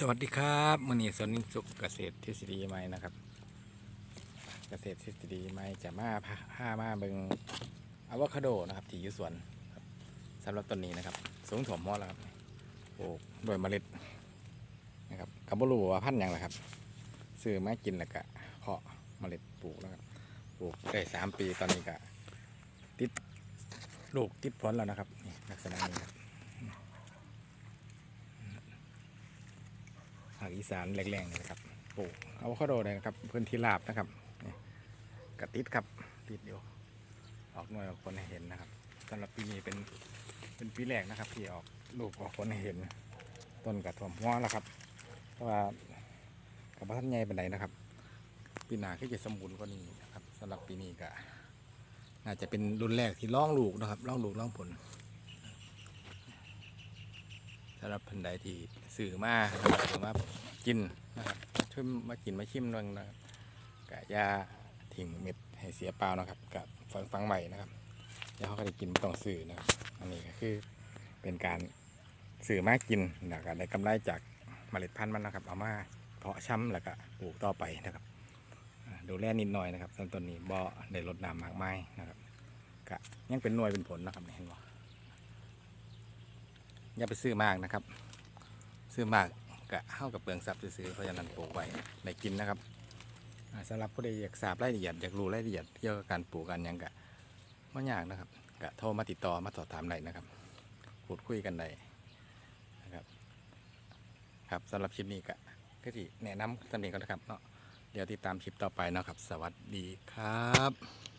สวัสดีครับมือนี้สนิสุขเกษตรทฤษฎีใหม่นะครับ เกษตรทฤษฎีใหม่จะมาพาพามาเบิงอะวคาโดนะครับที่อยู่สวนสำหรับต้นนี้นะครับ สูงถ่วมหม้อแล้วครับปลูกโดยเมล็ดนะครับกับบรูว่าพันธุ์ยังแหละครับซื้อมากินแล้วก็เพาะเมล็ดปลูกแล้วครับปลูกได้สามปีตอนนี้ก็ติดลูกติดผลแล้วนะครับนี่ลักษณะนี้ครับาคอีสานแรงๆนี่นะครับปลูกอะโวคาโดเลยนะครับ พื้นที่ราบนะครับกระติดครับติดอยู่ออกหน่วยออกผลให้เห็นนะครับสำหรับปีนี้เป็นเป็นปีแรกนะครับ ที่ออกลูกออกผลให้เห็น ต้นกระถ่วมหัวแล้วครับเพราะว่ากับท่านใหญ่เป็นไดนะครับ ปีหน้าก็จะสมบูรณ์กว่านี้นะครับสำหรับปีนี้ก็น่าจะเป็นรุ่นแรกที่ล่องลูกนะครับล่องลูกล่องผล สำหรับพันใดที่สื่อมาสื่อมากินนะครับชิมมากินมาชิมนึงนะครับกะยาทิ้งเม็ดให้เสียเปล่านะครับกับฟังฟังใหม่นะครับแล้วเขาก็ได้กินไม่ต้องสื่อนะครับอันนี้ก็คือเป็นการสื่อมากินแล้วก็ได้กำไรจากเมล็ดพันธุ์มันนะครับ เอามาเพาะช้ำแล้วก็ปลูกต่อไปนะครับดูแลนิดหน่อยนะครับต้นต้นนี้บ่ได้ลดน้ำมากมายนะครับกะยังเป็นหน่วยเป็นผลนะครับเห็นบ่ อย่าไปซื้อมากนะครับ ซื้อมากกะเข้ากับเปลืองทรัพย์ซื้อเพราะฉะนั้นปลูกไว้ในกินนะครับอ่าสำหรับผู้ใดอยากทราบรายละเอียดอยากรู้รายละเอียดเกี่ยวกับการปลูกกันยังกะไม่ยากนะครับกะโทรมาติดต่อมาสอบถามได้นะครับพูดคุยกันได้นะครับ ครับสำหรับคลิปนี้กะก็ที่แนะนำสำเนียงกันนะครับเนาะเดี๋ยวติดตามคลิปต่อไปเนาะครับ สวัสดีครับ